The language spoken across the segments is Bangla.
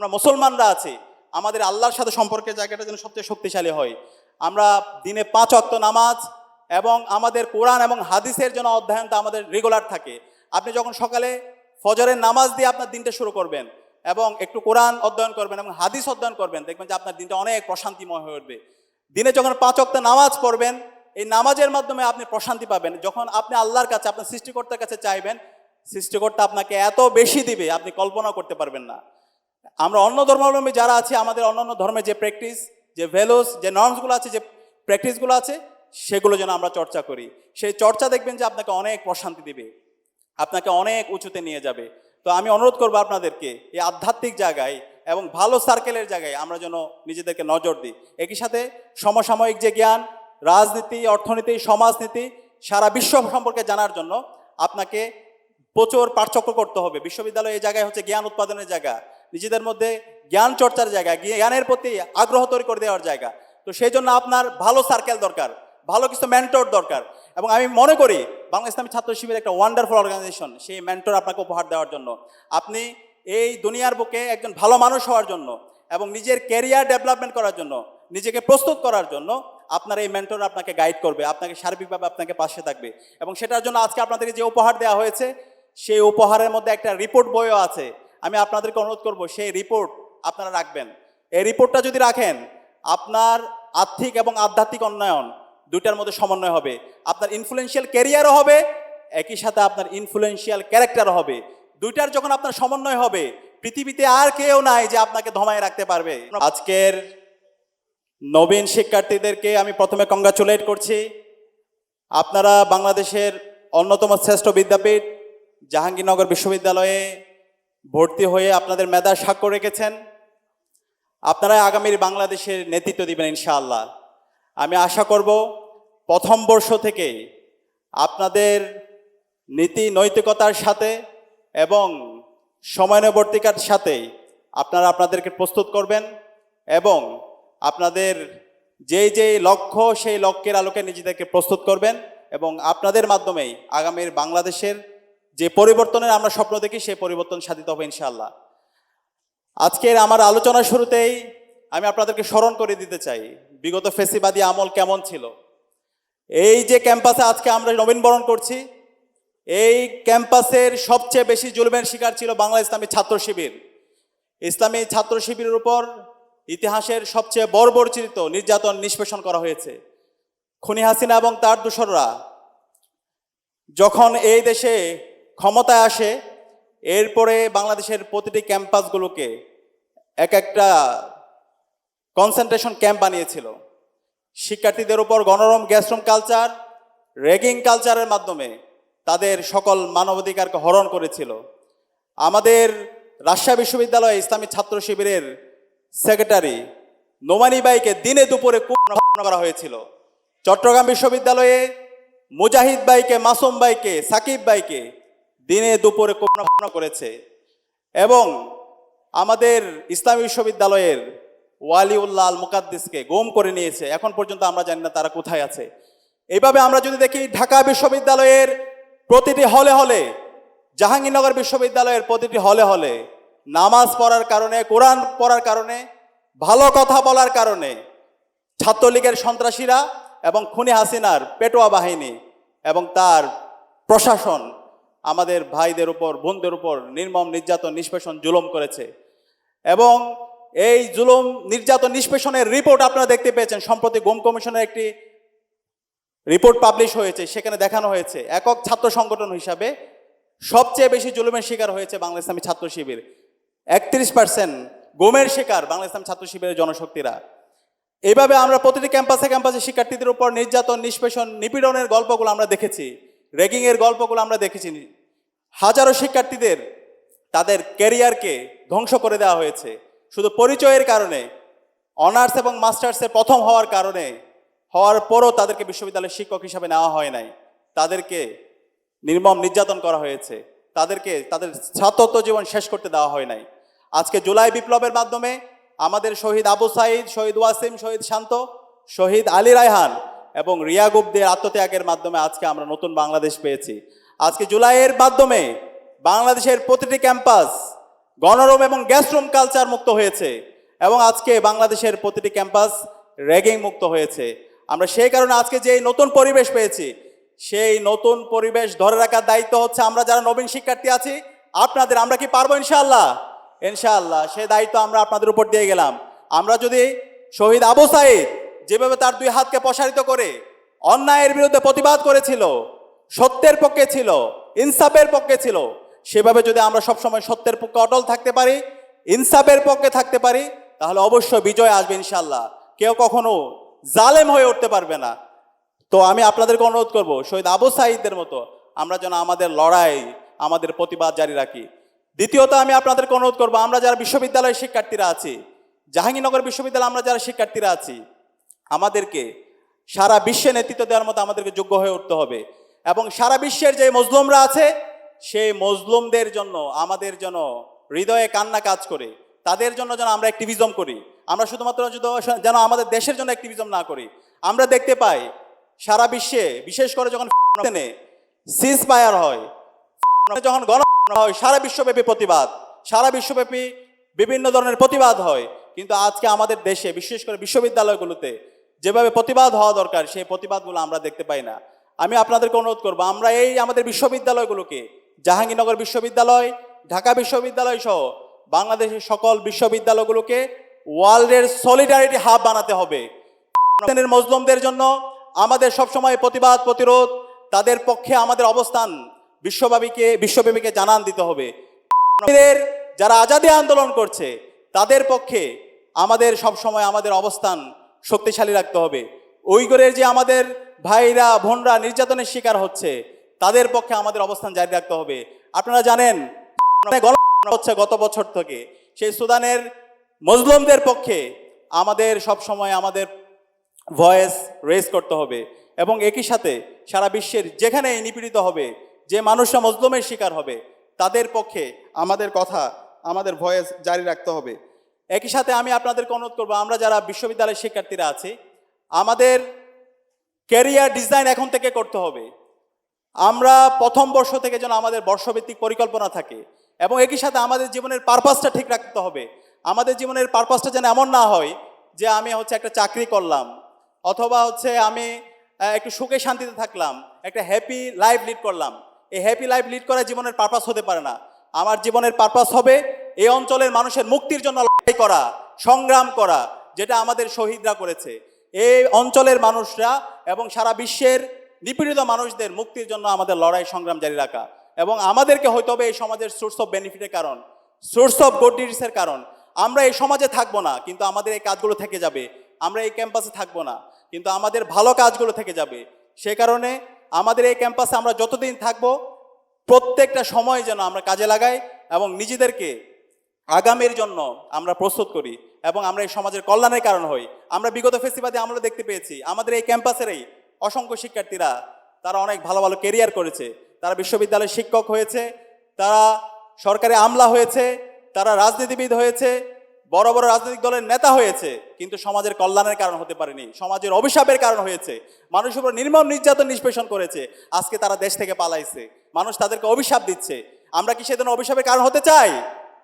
আমরা মুসলমানরা আছি, আমাদের আল্লাহর সাথে সম্পর্কের জায়গাটা যেন সবচেয়ে শক্তিশালী হয়। আমরা দিনে পাঁচ অক্ত নামাজ এবং আমাদের কোরআন এবং হাদিসের জন্য অধ্যয়নটা আমাদের রেগুলার থাকে। আপনি যখন সকালে ফজরের নামাজ দিয়ে আপনার দিনটা শুরু করবেন এবং একটু কোরআন অধ্যয়ন করবেন এবং হাদিস অধ্যয়ন করবেন, দেখবেন যে আপনার দিনটা অনেক প্রশান্তিময় হয়ে উঠবে। দিনে যখন পাঁচ অক্ত নামাজ পড়বেন, এই নামাজের মাধ্যমে আপনি প্রশান্তি পাবেন। যখন আপনি আল্লাহর কাছে, আপনার সৃষ্টিকর্তার কাছে চাইবেন, সৃষ্টিকর্তা আপনাকে এত বেশি দিবে, আপনি কল্পনা করতে পারবেন না। আমরা অন্য ধর্মাবলম্বী যারা আছে, আমাদের অন্যান্য ধর্মের যে প্র্যাকটিস যে ভ্যালুস যে নর্মসগুলো আছে, যে প্র্যাকটিসগুলো আছে, সেগুলো যেন আমরা চর্চা করি। সেই চর্চা দেখবেন যে আপনাকে অনেক প্রশান্তি দিবে, আপনাকে অনেক উঁচুতে নিয়ে যাবে। তো আমি অনুরোধ করব আপনাদেরকে, এই আধ্যাত্মিক জায়গায় এবং ভালো সার্কেলের জায়গায় আমরা যেন নিজেদেরকে নজর দিই। একই সাথে সমসাময়িক যে জ্ঞান, রাজনীতি, অর্থনীতি, সমাজনীতি, সারা বিশ্ব সম্পর্কে জানার জন্য আপনাকে প্রচুর পার্থক্য করতে হবে। বিশ্ববিদ্যালয় এই জায়গায় হচ্ছে জ্ঞান উৎপাদনের জায়গা। নিজেদের মধ্যে জ্ঞান চর্চার জায়গা জ্ঞানের প্রতি আগ্রহ তৈরি করে দেওয়ার জায়গা। তো সেই জন্য আপনার ভালো সার্কেল দরকার, ভালো কিছু মেন্টর দরকার। এবং আমি মনে করি বাংলা ইসলামী ছাত্র শিবির একটা ওয়ান্ডারফুল অর্গানাইজেশন সেই মেন্টর আপনাকে উপহার দেওয়ার জন্য। আপনি এই দুনিয়ার বুকে একজন ভালো মানুষ হওয়ার জন্য এবং নিজের ক্যারিয়ার ডেভেলপমেন্ট করার জন্য, নিজেকে প্রস্তুত করার জন্য আপনার এই মেন্টর আপনাকে গাইড করবে, আপনাকে সার্বিকভাবে আপনাকে পাশে থাকবে। এবং সেটার জন্য আজকে আপনাদেরকে যে উপহার দেওয়া হয়েছে, সেই উপহারের মধ্যে একটা রিপোর্ট বইও আছে। আমি আপনাদেরকে অনুরোধ করব, সেই রিপোর্ট আপনারা রাখবেন। এই রিপোর্টটা যদি রাখেন, আপনার আর্থিক এবং আধ্যাত্মিক উন্নয়ন দুইটার মধ্যে সমন্বয় হবে। আপনার ইনফ্লুয়েন্সিয়াল ক্যারিয়ারও হবে, একই সাথে আপনার ইনফ্লুয়েন্সিয়াল ক্যারেক্টারও হবে। দুইটার যখন আপনার সমন্বয় হবে, পৃথিবীতে আর কেউ নাই যে আপনাকে ধমায় রাখতে পারবে। আজকের নবীন শিক্ষার্থীদেরকে আমি প্রথমে কংগ্রাচুলেট করছি। আপনারা বাংলাদেশের অন্যতম শ্রেষ্ঠ বিদ্যাপীঠ, জাহাঙ্গীরনগর বিশ্ববিদ্যালয়ে ভর্তি হয়ে আপনাদের মেধার স্বাক্ষর রেখেছেন। আপনারা আগামীর বাংলাদেশের নেতৃত্ব দিবেন ইনশাআল্লাহ। আমি আশা করব প্রথম বর্ষ থেকে আপনাদের নীতি নৈতিকতার সাথে এবং সময়ানুবর্তিকার সাথে আপনারা আপনাদেরকে প্রস্তুত করবেন এবং আপনাদের যেই যেই লক্ষ্য, সেই লক্ষ্যের আলোকে নিজেদেরকে প্রস্তুত করবেন এবং আপনাদের মাধ্যমেই আগামীর বাংলাদেশের যে পরিবর্তনের আমরা স্বপ্ন দেখি, সেই পরিবর্তন সাধিত হবে ইনশাআল্লাহ। আজকের আমার আলোচনার শুরুতেই আমি আপনাদেরকে স্মরণ করে দিতে চাই, বিগত ফেসিবাদী আমল কেমন ছিল? এই যে ক্যাম্পাসে আজকে আমরা নবীনবরণ করছি, এই ক্যাম্পাসের সবচেয়ে বেশি জুলুমের শিকার ছিল বাংলা ইসলামী ছাত্র শিবির। ইসলামী ছাত্র শিবিরের উপর ইতিহাসের সবচেয়ে বর্বরচিত নির্যাতন নিষ্পেষণ করা হয়েছে। খুনি হাসিনা এবং তার দূষররা যখন এই দেশে ক্ষমতায় আসে, এরপরে বাংলাদেশের প্রতিটি ক্যাম্পাসগুলোকে এক একটা কনসেন্ট্রেশন ক্যাম্প বানিয়েছিল। শিক্ষার্থীদের উপর গণরম গ্যাসরুম কালচার রেগিং কালচারের মাধ্যমে তাদের সকল মানবাধিকারকে হরণ করেছিল। আমাদের রাজশাহী বিশ্ববিদ্যালয়ে ইসলামী ছাত্র শিবিরের সেক্রেটারি নোমানি বাইকে দিনে দুপুরে কুপ করা হয়েছিল। চট্টগ্রাম বিশ্ববিদ্যালয়ে মুজাহিদ বাইকে, মাসুম বাইকে, সাকিব বাইকে দিনে দুপুরে কোপনা করেছে। এবং আমাদের ইসলামী বিশ্ববিদ্যালয়ের ওয়ালিউল্লাহ আল মুকাদ্দিসকে গুম করে নিয়েছে। এখন পর্যন্ত আমরা জানি না তারা কোথায় আছে। এইভাবে আমরা যদি দেখি, ঢাকা বিশ্ববিদ্যালয়ের প্রতিটি হলে হলে, জাহাঙ্গীরনগর বিশ্ববিদ্যালয়ের প্রতিটি হলে হলে, নামাজ পড়ার কারণে, কোরআন পড়ার কারণে, ভালো কথা বলার কারণে, ছাত্রলীগের সন্ত্রাসীরা এবং খুনি হাসিনার পেটোয়া বাহিনী এবং তার প্রশাসন আমাদের ভাইদের উপর, বোনদের উপর নির্মম, নির্যাতন, নিষ্পেষণ, জুলুম করেছে। এবং এই জুলুম, নির্যাতন, নিষ্পেষণের রিপোর্ট আপনারা দেখতে পেয়েছেন। সম্প্রতি গোম কমিশনের একটি রিপোর্ট পাবলিশ হয়েছে, সেখানে দেখানো হয়েছে। একক ছাত্র সংগঠন হিসাবে সবচেয়ে বেশি জুলুমের শিকার হয়েছে বাংলা ইসলামী ছাত্র শিবির। একত্রিশ পার্সেন্ট গোমের শিকার বাংলা ইসলাম ছাত্র শিবিরের জনশক্তিরা। এইভাবে আমরা প্রতিটি ক্যাম্পাসে ক্যাম্পাসে শিক্ষার্থীদের উপর নির্যাতন, নিষ্পেষণ, নিপীড়নের গল্পগুলো আমরা দেখেছি। র্যাগিংয়ের গল্পগুলো আমরা দেখেছি। হাজারো শিক্ষার্থীদের তাদের ক্যারিয়ারকে ধ্বংস করে দেওয়া হয়েছে। শুধু পরিচয়ের কারণে, অনার্স এবং মাস্টার্সে প্রথম হওয়ার কারণে, হওয়ার পরও তাদেরকে বিশ্ববিদ্যালয়ের শিক্ষক হিসাবে নেওয়া হয় নাই। তাদেরকে নির্মম নির্যাতন করা হয়েছে। তাদেরকে, তাদের ছাত্রত্ব জীবন শেষ করতে দেওয়া হয় নাই। আজকে জুলাই বিপ্লবের মাধ্যমে আমাদের শহীদ আবু সাইদ, শহীদ ওয়াসিম, শহীদ শান্ত, শহীদ আলী রায়হান এবং রিয়া গুবদের আত্মত্যাগের মাধ্যমে আজকে আমরা নতুন বাংলাদেশ পেয়েছি। আজকে জুলাইয়ের মাধ্যমে বাংলাদেশের প্রতিটি ক্যাম্পাস গণরুম এবং গ্যাস রুম কালচার মুক্ত হয়েছে এবং আজকে বাংলাদেশের প্রতিটি ক্যাম্পাস র্যাগিং মুক্ত হয়েছে। আমরা সেই কারণে আজকে যে নতুন পরিবেশ পেয়েছি, সেই নতুন পরিবেশ ধরে রাখার দায়িত্ব হচ্ছে আমরা যারা নবীন শিক্ষার্থী আছি, আপনাদের আমরা কি পারব ইনশাআল্লাহ? ইনশাআল্লাহ সেই দায়িত্ব আমরা আপনাদের উপর দিয়ে গেলাম। আমরা যদি শহীদ আবু সাইদ যেভাবে তার দুই হাতকে প্রসারিত করে অন্যায়ের বিরুদ্ধে প্রতিবাদ করেছিল, সত্যের পক্ষে ছিল, ইনসাফের পক্ষে ছিল, সেভাবে যদি আমরা সবসময় সত্যের পক্ষে অটল থাকতে পারি, ইনসাফের পক্ষে থাকতে পারি, তাহলে অবশ্যই বিজয় আসবে ইনশাল্লাহ কেউ কখনো জালেম হয়ে উঠতে পারবে না। তো আমি আপনাদেরকে অনুরোধ করব, শহীদ আবু সাইদদের মতো আমরা যেন আমাদের লড়াই, আমাদের প্রতিবাদ জারি রাখি। দ্বিতীয়ত আমি আপনাদেরকে অনুরোধ করব, আমরা যারা বিশ্ববিদ্যালয়ের শিক্ষার্থীরা আছি, জাহাঙ্গীরনগর বিশ্ববিদ্যালয়ে আমরা যারা শিক্ষার্থীরা আছি আমাদেরকে সারা বিশ্বে নেতৃত্ব দেওয়ার মতো আমাদেরকে যোগ্য হয়ে উঠতে হবে। এবং সারা বিশ্বের যে মজলুমরা আছে, সেই মজলুমদের জন্য, আমাদের যেন হৃদয়ে কান্না কাজ করে। তাদের জন্য যেন আমরা অ্যাক্টিভিজম করি। আমরা শুধুমাত্র যেন আমাদের দেশের জন্য অ্যাক্টিভিজম না করি। আমরা দেখতে পাই, সারা বিশ্বে, বিশেষ করে যখন সিজ ফায়ার হয় যখন গণ হয়, সারা বিশ্বব্যাপী প্রতিবাদ, সারা বিশ্বব্যাপী বিভিন্ন ধরনের প্রতিবাদ হয়। কিন্তু আজকে আমাদের দেশে, বিশেষ করে বিশ্ববিদ্যালয়গুলোতে যেভাবে প্রতিবাদ হওয়া দরকার, সেই প্রতিবাদগুলো আমরা দেখতে পাই না। আমি আপনাদেরকে অনুরোধ করব, আমরা এই আমাদের বিশ্ববিদ্যালয়গুলোকে, জাহাঙ্গীরনগর বিশ্ববিদ্যালয়, ঢাকা বিশ্ববিদ্যালয় সহ বাংলাদেশের সকল বিশ্ববিদ্যালয়গুলোকে ওয়ার্ল্ডের সলিডারিটি হাব বানাতে হবে। মজলুমদের জন্য আমাদের সবসময় প্রতিবাদ, প্রতিরোধ, তাদের পক্ষে আমাদের অবস্থান বিশ্বব্যাপীকে বিশ্বব্যাপীকে জানান দিতে হবে। যারা আজাদী আন্দোলন করছে, তাদের পক্ষে আমাদের সবসময় আমাদের অবস্থান শক্তিশালী রাখতে হবে। উইগরের যে আমাদের ভাইরা, বোনরা নির্যাতনের শিকার হচ্ছে, তাদের পক্ষে আমাদের অবস্থান জারি রাখতে হবে। আপনারা জানেন হচ্ছে গত বছর থেকে। সেই সুদানের মজলুমদের পক্ষে আমাদের সব সময় আমাদের ভয়েস রেজ করতে হবে এবং একই সাথে সারা বিশ্বের যেখানে নিপীড়িত হবে, যে মানুষরা মজলুমের শিকার হবে, তাদের পক্ষে আমাদের কথা, আমাদের ভয়েস জারি রাখতে হবে। একই সাথে আমি আপনাদেরকে অনুরোধ করব, আমরা যারা বিশ্ববিদ্যালয়ের শিক্ষার্থীরা আছি, আমাদের ক্যারিয়ার ডিজাইন এখন থেকে করতে হবে। আমরা প্রথম বর্ষ থেকে যেন আমাদের বর্ষভিত্তিক পরিকল্পনা থাকে এবং একই সাথে আমাদের জীবনের পারপাসটা ঠিক রাখতে হবে। আমাদের জীবনের পারপাসটা যেন এমন না হয় যে আমি হচ্ছে একটা চাকরি করলাম, অথবা হচ্ছে আমি একটু সুখে শান্তিতে থাকলাম, একটা হ্যাপি লাইফ লিড করলাম। এই হ্যাপি লাইফ লিড করা জীবনের পারপাস হতে পারে না। আমার জীবনের পারপাস হবে এই অঞ্চলের মানুষের মুক্তির জন্য করা, সংগ্রাম করা, যেটা আমাদের শহীদরা করেছে। এই অঞ্চলের মানুষরা এবং সারা বিশ্বের নিপীড়িত মানুষদের মুক্তির জন্য আমাদের লড়াই সংগ্রাম জারি রাখা। এবং আমাদেরকে হয়তো হবে এই সমাজের সোর্স অফ বেনিফিটের কারণ সোর্স অফ গুড ডিডসের কারণ। আমরা এই সমাজে থাকব না, কিন্তু আমাদের এই কাজগুলো থেকে যাবে। আমরা এই ক্যাম্পাসে থাকব না, কিন্তু আমাদের ভালো কাজগুলো থেকে যাবে। সে কারণে আমাদের এই ক্যাম্পাসে আমরা যতদিন থাকব, প্রত্যেকটা সময় যেন আমরা কাজে লাগাই এবং নিজেদেরকে আগামীর জন্য আমরা প্রস্তুত করি এবং আমরা এই সমাজের কল্যাণের কারণ হই। আমরা বিগত ফেস্টিভালে আমরা দেখতে পেয়েছি, আমাদের এই ক্যাম্পাসেরই অসংখ্য শিক্ষার্থীরা, তারা অনেক ভালো ভালো কেরিয়ার করেছে। তারা বিশ্ববিদ্যালয়ের শিক্ষক হয়েছে, তারা সরকারি আমলা হয়েছে, তারা রাজনীতিবিদ হয়েছে, বড় বড় রাজনৈতিক দলের নেতা হয়েছে, কিন্তু সমাজের কল্যাণের কারণ হতে পারেনি। সমাজের অভিশাপের কারণ হয়েছে। মানুষের উপর নির্মম নির্যাতন, নিষ্পেষণ করেছে। আজকে তারা দেশ থেকে পালাইছে। মানুষ তাদেরকে অভিশাপ দিচ্ছে। আমরা কি সেদিন অভিশাপের কারণ হতে চাই?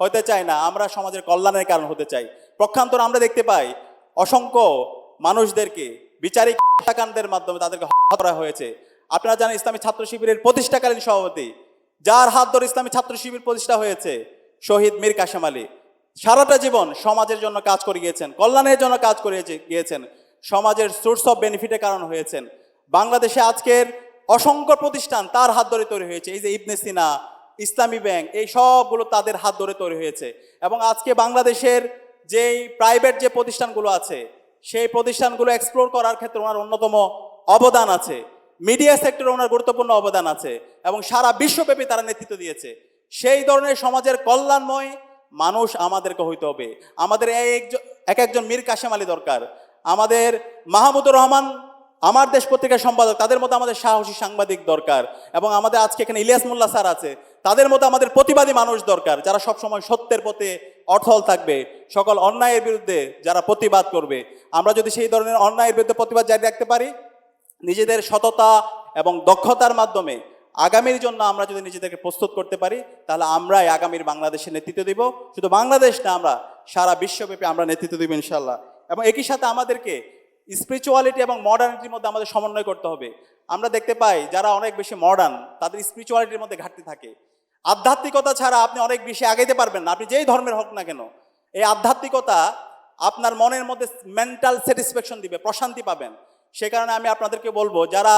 হতে চাই না, আমরা সমাজের কল্যাণের কারণ হতে চাই। প্রক্ষান্তর আমরা দেখতে পাই, অসংখ্য মানুষদেরকে, বিচারিক হত্যাকাণ্ডের মাধ্যমে তাদেরকে হত্যা করা হয়েছে। আপনারা জানেন, ইসলামী ছাত্র শিবিরের প্রতিষ্ঠাকালীন সভাপতি, যার হাত ধরে ইসলামী ছাত্র শিবির প্রতিষ্ঠা হয়েছে, শহীদ মীর কাশেম আলী। সারাটা জীবন সমাজের জন্য কাজ করে গিয়েছেন, কল্যাণের জন্য কাজ করে গিয়েছেন, সমাজের সোর্স অফ বেনিফিটের কারণ হয়েছেন। বাংলাদেশে আজকের অসংখ্য প্রতিষ্ঠান তার হাত ধরে তৈরি হয়েছে। এই যে ইবনে সিনা ইসলামী ব্যাংক, এই সবগুলো তাদের হাত ধরে তৈরি হয়েছে। এবং আজকে বাংলাদেশের যেই প্রাইভেট যে প্রতিষ্ঠানগুলো আছে, সেই প্রতিষ্ঠানগুলো এক্সপ্লোর করার ক্ষেত্রে ওনার অন্যতম অবদান আছে। মিডিয়া সেক্টরে ওনার গুরুত্বপূর্ণ অবদান আছে এবং সারা বিশ্বব্যাপী তারা নেতৃত্ব দিয়েছে। সেই ধরনের সমাজের কল্যাণময় মানুষ আমাদেরকে হইতে হবে। আমাদের এক একজন মীর কাশেম আলী দরকার। আমাদের মাহমুদুর রহমান, আমার দেশ পত্রিকার সম্পাদক, তাদের মতো আমাদের সাহসী সাংবাদিক দরকার। এবং আমাদের আজকে এখানে ইলিয়াস মোল্লা স্যার আছে। তাদের মতো আমাদের প্রতিবাদী মানুষ দরকার, যারা সবসময় সত্যের পথে অটল থাকবে, সকল অন্যায়ের বিরুদ্ধে যারা প্রতিবাদ করবে। আমরা যদি সেই ধরনের অন্যায়ের বিরুদ্ধে প্রতিবাদ জারি রাখতে পারি, নিজেদের সততা এবং দক্ষতার মাধ্যমে আগামীর জন্য আমরা যদি নিজেদেরকে প্রস্তুত করতে পারি, তাহলে আমরাই আগামীর বাংলাদেশের নেতৃত্ব দিব। শুধু বাংলাদেশ না, আমরা সারা বিশ্বব্যাপী আমরা নেতৃত্ব দিব ইনশাল্লাহ এবং একই সাথে আমাদেরকে স্পিরিচুয়ালিটি এবং মডার্নিটির মধ্যে আমাদের সমন্বয় করতে হবে। আমরা দেখতে পাই, যারা অনেক বেশি মডার্ন তাদের স্পিরিচুয়ালিটির মধ্যে ঘাটতি থাকে। আধ্যাত্মিকতা ছাড়া আপনি অনেক বেশি আগাইতে পারবেন না। আপনি যেই ধর্মের হোক না কেন, এই আধ্যাত্মিকতা আপনার মনের মধ্যে মেন্টাল স্যাটিসফ্যাকশন দিবে, প্রশান্তি পাবেন। সে কারণে আমি আপনাদেরকে বলব, যারা